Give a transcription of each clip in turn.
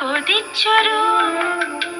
কদির চরণ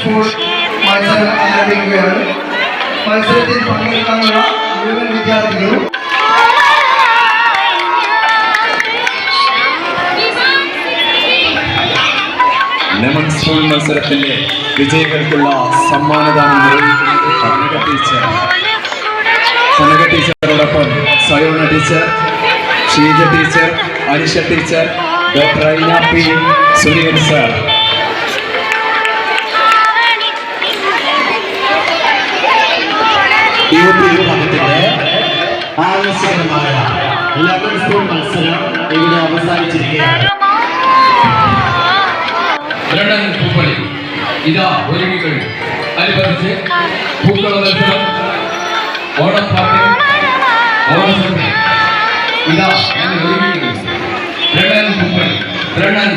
സ്കൂൾ മത്സരം ആരംഭിക്കുകയാണ്. മത്സരത്തിൽ പങ്കെടുക്കാനുള്ള മുഴുവൻ വിദ്യാർത്ഥികളും ലെമൺ സ്പൂൺ മത്സരത്തിലെ വിജയികൾക്കുള്ള സമ്മാനദാനം നിർവഹിക്കുന്നത് Kanaka teacher. Kanaka ടീച്ചറോടൊപ്പം Sayona teacher Sheeja teacher Anisha teacher doctor Aina P Suniyan sir. P വിഭാഗത്തിന്റെ ആവേശകരമായ ലെമൺ സ്പൂൺ മത്സരം ഇവിടെ അവസാനിച്ചിരിക്കുകയാണ്. ലണ്ടൻ പൂപ്പണി ഇതാ ഒരുങ്ങിക്കഴിഞ്ഞു അനുബന്ധിച്ച് പൂക്കള മത്സരം ഇതാ ഞങ്ങൾ ഒരുങ്ങിക്കഴിഞ്ഞു ലണ്ടൻ പൂപ്പണി ലണ്ടൻ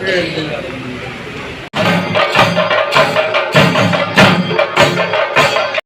네.